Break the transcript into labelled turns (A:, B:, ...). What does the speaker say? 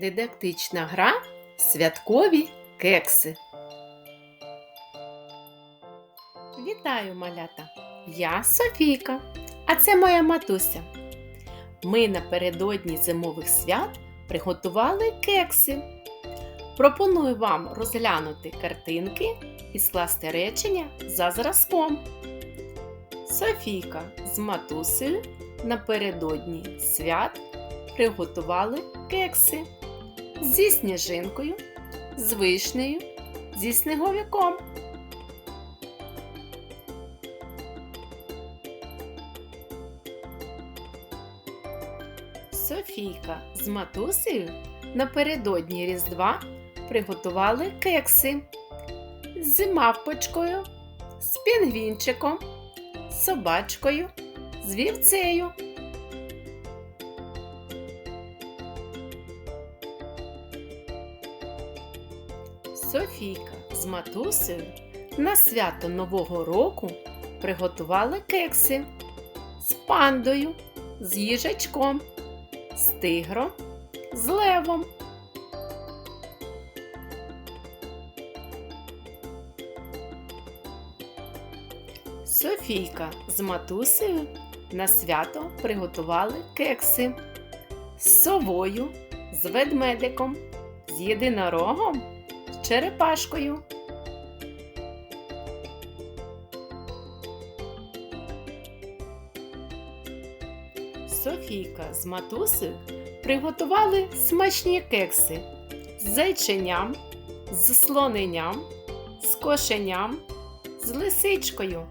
A: Дидактична гра Святкові кекси. Вітаю, малята! Я Софійка, а це моя матуся. Ми напередодні зимових свят приготували кекси. Пропоную вам розглянути картинки і скласти речення за зразком. Софійка з матусею напередодні свят приготували кекси зі сніжинкою, з вишнею, зі сніговиком. Софійка з матусею напередодні Різдва приготували кекси з мавпочкою, з пінгвінчиком, з собачкою, з вівцею. Софійка з матусею на свято Нового року приготували кекси з пандою, з їжачком, з тигром, з левом. Софійка з матусею на свято приготували кекси з совою, з ведмедиком, з єдинорогом, черепашкою. Софійка з матусею приготували смачні кекси з зайченям, з слоненням, з кошеням, з лисичкою.